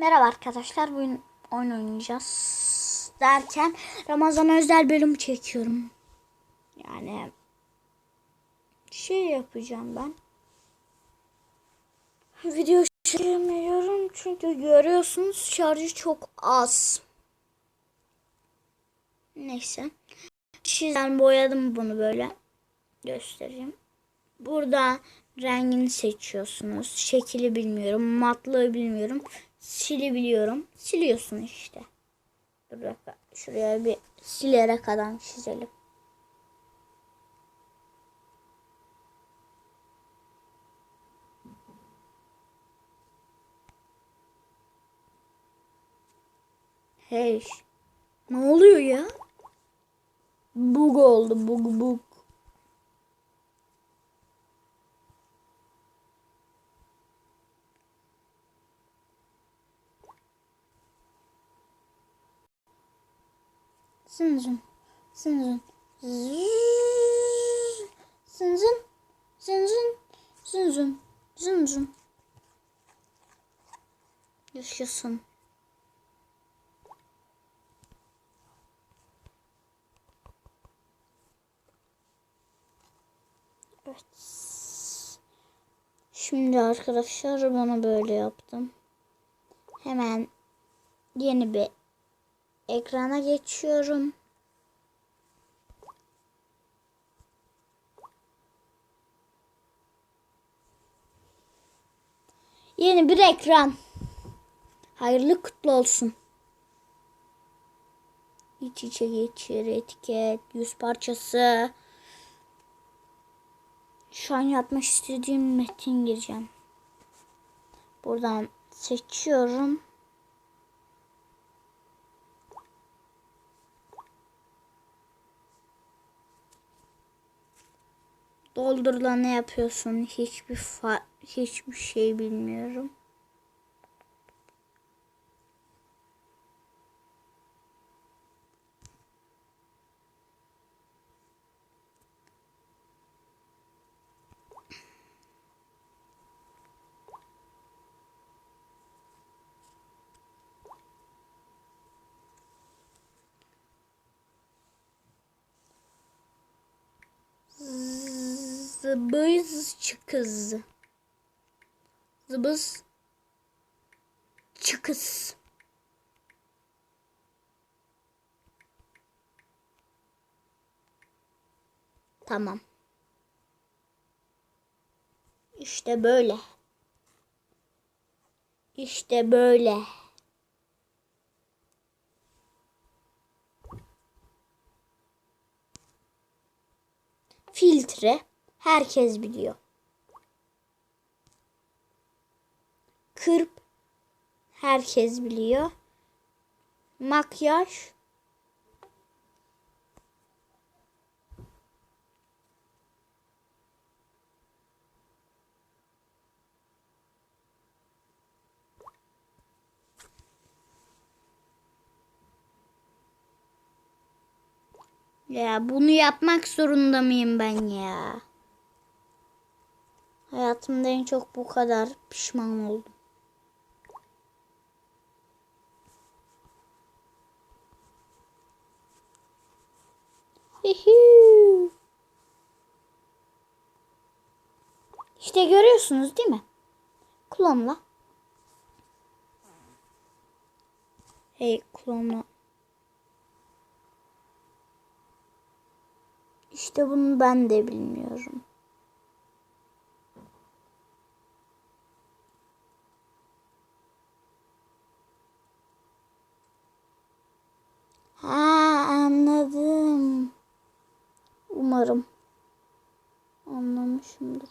Merhaba arkadaşlar. Bugün oyun oynayacağız. Derken Ramazan özel bölüm çekiyorum. Yani şey yapacağım ben. Video çekemiyorum çünkü görüyorsunuz şarjı çok az. Neyse. Çizen boyadım bunu böyle. Göstereyim. Burada rengini seçiyorsunuz. Şekili bilmiyorum. Matlığı bilmiyorum. Sili biliyorum. Siliyorsun işte. Dur dakika. Şuraya bir silerek adam çizelim. Hey. Ne oluyor ya? Bug oldu. Bug bug. Zınzın. Zzzz. Zınzın. Zınzın. Zınzın. Zınzın. Yaşasın. Evet. Şimdi arkadaşlar bunu böyle yaptım. Hemen yeni bir ekrana geçiyorum. Yeni bir ekran. Hayırlı kutlu olsun. İç içe geçir etiket, yüz parçası. Şu an yapmak istediğim metin gireceğim. Buradan seçiyorum. Doldurla ne yapıyorsun? Hiçbir hiçbir şey bilmiyorum. Zıbız çıkız. Zıbız çıkız. Tamam. İşte böyle. İşte böyle. Filtre herkes biliyor. Kırp herkes biliyor. Makyaj Ya bunu yapmak zorunda mıyım ben ya? Hayatımda en çok bu kadar pişman oldum. İşte görüyorsunuz değil mi? Klonla. Hey klonla. İşte bunu ben de bilmiyorum. Ha anladım. Umarım anlamışımdır.